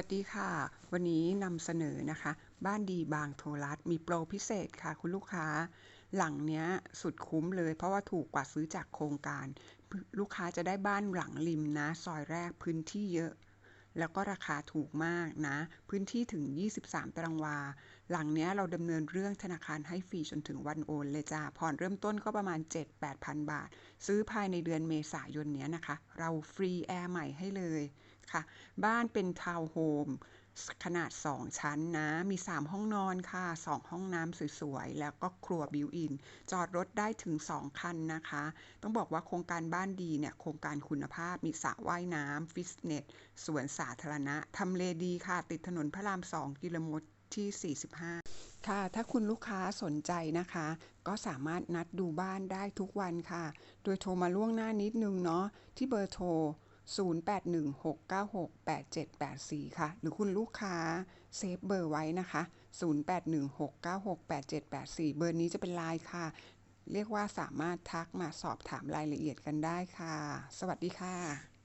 วัสดีค่ะ วันนี้นำเสนอนะคะ บ้านดีบางโทรัสมีโปรพิเศษค่ะ คุณลูกค้า หลังเนี้ยสุดคุ้มเลย เพราะว่าถูกกว่าซื้อจากโครงการ ลูกค้าจะได้บ้านหลังริมนะ ซอยแรกพื้นที่เยอะ แล้วก็ราคาถูกมากนะ พื้นที่ถึง 23 ตารางวา หลังเนี้ยเราดำเนินเรื่องธนาคารให้ฟรีจนถึงวันโอนเลยจ้าผ่อนเริ่มต้นก็ประมาณ 7-8,000 บาท ซื้อภายในเดือนเมษายนเนี้ยนะคะ เราฟรีแอร์ใหม่ให้เลย ค่ะ บ้านเป็นทาวน์โฮมขนาด 2 ชั้นนะ มี 3 ห้องนอนค่ะ 2 ห้องน้ำสวยๆ แล้วก็ครัวบิวอิน จอดรถได้ถึง 2 คันนะคะ ต้องบอกว่าโครงการบ้านดีเนี่ย โครงการคุณภาพ มีสระว่ายน้ำฟิตเนส สวนสาธารณะ ทำเลดีค่ะ ติดถนนพระราม 2 กิโลเมตรที่ 45 ค่ะ ถ้าคุณลูกค้าสนใจนะคะ ก็สามารถนัดดูบ้านได้ทุกวันค่ะ โดยโทรมาล่วงหน้านิดนึงเนาะ ที่เบอร์โทร 0816968784 ค่ะ หรือคุณลูกค้าเซฟเบอร์ไว้นะคะ 0816968784 เบอร์นี้จะเป็นไลน์ค่ะ เรียกว่าสามารถทักมาสอบถามรายละเอียดกันได้ค่ะ สวัสดีค่ะ